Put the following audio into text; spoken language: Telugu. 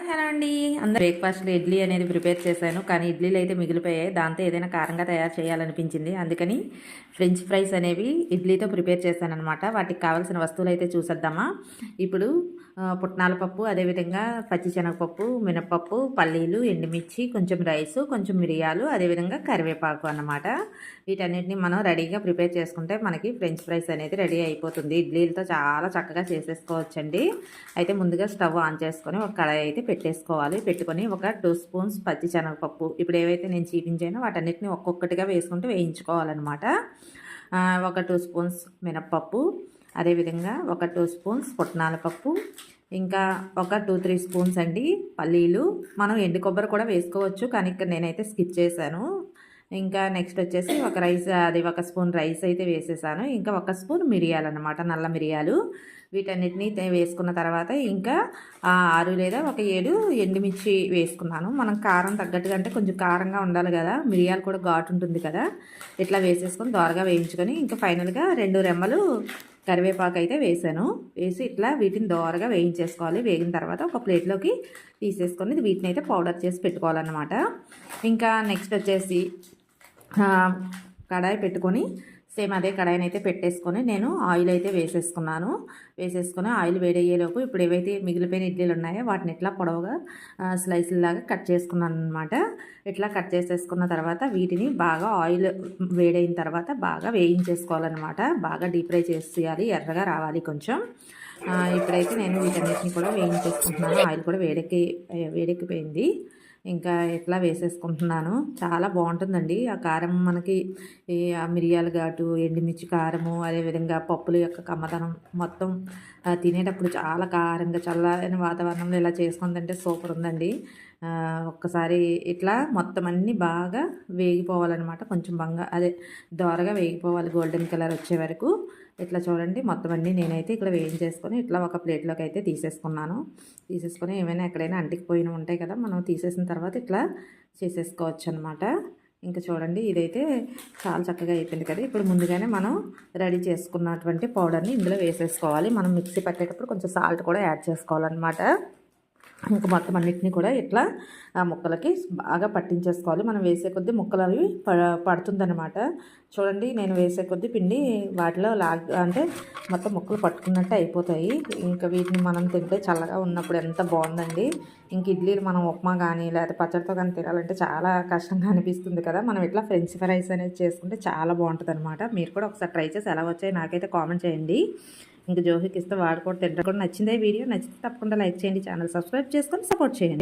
హాయ్ హలో అండి. అందరూ బ్రేక్ఫాస్ట్లో ఇడ్లీ అనేది ప్రిపేర్ చేశాను. కానీ ఇడ్లీలు అయితే మిగిలిపోయాయి. దాంతో ఏదైనా కారంగా తయారు చేయాలనిపించింది. అందుకని ఫ్రెంచ్ ఫ్రైస్ అనేవి ఇడ్లీతో ప్రిపేర్ చేశాను అనమాట వాటికి కావాల్సిన వస్తువులు అయితే చూసేద్దామా? ఇప్పుడు పుట్నాల పప్పు అదేవిధంగా పచ్చిశనగపప్పు మినపప్పు పల్లీలు ఎండుమిర్చి కొంచెం రైస్ కొంచెం మిరియాలు అదేవిధంగా కరివేపాకు అన్నమాట. వీటన్నిటిని మనం రెడీగా ప్రిపేర్ చేసుకుంటే మనకి ఫ్రెంచ్ ఫ్రైస్ అనేది రెడీ అయిపోతుంది. ఇడ్లీలతో చాలా చక్కగా చేసేసుకోవచ్చండి. అయితే ముందుగా స్టవ్ ఆన్ చేసుకొని ఒక కడాయి అయితే పెట్టేసుకోవాలి. పెట్టుకొని ఒక టూ స్పూన్స్ పచ్చి శనగపప్పు. ఇప్పుడు ఏవైతే నేను చూపించానో వాటన్నిటిని ఒక్కొక్కటిగా వేసుకుంటూ వేయించుకోవాలన్నమాట. ఒక టూ స్పూన్స్ మినప్పప్పు అదేవిధంగా ఒక టూ స్పూన్స్ పుట్నాల పప్పు ఇంకా ఒక టూ త్రీ స్పూన్స్ అండి పల్లీలు. మనం ఎండు కొబ్బరి కూడా వేసుకోవచ్చు కానీ ఇక్కడ నేనైతే స్కిప్ చేశాను. ఇంకా నెక్స్ట్ వచ్చేసి ఒక రైస్ అది ఒక స్పూన్ రైస్ అయితే వేసేసాను. ఇంకా ఒక స్పూన్ మిరియాలు అనమాట నల్ల మిరియాలు. వీటన్నిటిని వేసుకున్న తర్వాత ఇంకా ఆరు లేదా ఒక ఏడు ఎండుమిర్చి వేసుకున్నాను. మనం కారం తగ్గట్టుగా అంటే కొంచెం కారంగా ఉండాలి కదా మిరియాలు కూడా ఘాటు ఉంటుంది కదా ఇట్లా వేసేసుకొని దోరగా వేయించుకొని ఇంకా ఫైనల్గా రెండు రెమ్మలు కరివేపాకు అయితే వేసాను. వేసి ఇట్లా వీటిని దోరగా వేయించేసుకోవాలి. వేగిన తర్వాత ఒక ప్లేట్లోకి తీసేసుకొని వీటిని అయితే పౌడర్ చేసి పెట్టుకోవాలన్నమాట. ఇంకా నెక్స్ట్ వచ్చేసి కడాయి పెట్టుకొని సేమ్ అదే కడాయిని అయితే పెట్టేసుకొని నేను ఆయిల్ అయితే వేసేసుకున్నాను. వేసేసుకొని ఆయిల్ వేడయ్యేలోపు ఇప్పుడు ఏవైతే మిగిలిపోయిన ఇడ్లీలు ఉన్నాయో వాటిని ఇట్లా పొడవుగా స్లైస్ లాగా కట్ చేసుకున్నాను అనమాట ఇట్లా కట్ చేసేసుకున్న తర్వాత వీటిని బాగా ఆయిల్ వేడైన తర్వాత బాగా వేయించేసుకోవాలన్నమాట. బాగా డీప్ ఫ్రై చేసేయాలి ఎర్రగా రావాలి కొంచెం. ఇప్పుడైతే నేను వీటన్నిటిని కూడా వేయించేసుకుంటున్నాను. ఆయిల్ కూడా వేడెక్కి వేడెక్కిపోయింది. ఇంకా ఇట్లా వేసేసుకుంటున్నాను. చాలా బాగుంటుందండి. ఆ కారం మనకి ఆ మిరియాల ఘాటు ఎండుమిర్చి కారము అదేవిధంగా పప్పుల యొక్క కమ్మదనం మొత్తం తినేటప్పుడు చాలా కారంగా చల్లని వాతావరణంలో ఇలా చేసుకుని తింటే సూపర్ ఉందండి. ఒక్కసారి ఇట్లా మొత్తం అన్నీ బాగా వేగిపోవాలన్నమాట. కొంచెం బంగా అదే దోరగా వేగిపోవాలి. గోల్డెన్ కలర్ వచ్చే వరకు. ఇట్లా చూడండి మొత్తం అన్నీ నేనైతే ఇక్కడ వేయించేసుకొని ఇట్లా ఒక ప్లేట్లోకి అయితే తీసేసుకున్నాను. తీసేసుకొని ఏమైనా ఎక్కడైనా అంటికిపోయిన ఉంటాయి కదా మనం తీసేసిన తర్వాత ఇట్లా చేసేసుకోవచ్చు అనమాట ఇంకా చూడండి ఇదైతే చాలా చక్కగా అయిపోయింది కదా. ఇప్పుడు ముందుగానే మనం రెడీ చేసుకున్నటువంటి పౌడర్ని ఇందులో వేసేసుకోవాలి. మనం మిక్సీ పట్టేటప్పుడు కొంచెం సాల్ట్ కూడా యాడ్ చేసుకోవాలన్నమాట. ఇంకా మొత్తం అన్నిటిని కూడా ఇట్లా ఆ ముక్కలకి బాగా పట్టించేసుకోవాలి. మనం వేసే కొద్దీ ముక్కలు అవి ప చూడండి నేను వేసే కొద్దీ పిండి వాటిలో లాగ్ అంటే మొత్తం ముక్కలు పట్టుకున్నట్టు అయిపోతాయి. ఇంకా వీటిని మనం తింటే చల్లగా ఉన్నప్పుడు ఎంత బాగుందండి. ఇంక ఇడ్లీలు మనం ఉప్మా కానీ లేకపోతే పచ్చడితో కానీ తినాలంటే చాలా కష్టంగా అనిపిస్తుంది కదా. మనం ఇట్లా ఫ్రెంచ్ ఫ్రైస్ అనేది చేసుకుంటే చాలా బాగుంటుంది అనమాట మీరు కూడా ఒకసారి ట్రై చేసి ఎలా వచ్చాయి నాకైతే కామెంట్ చేయండి. ఇంకా జోహికి ఇస్తే వాడు కూడా తింటారు కూడా నచ్చిందే వీడియో. నచ్చితే తప్పకుండా లైక్ చేయండి ఛానల్ సబ్స్క్రైబ్ చేసుకొని సపోర్ట్ చేయండి.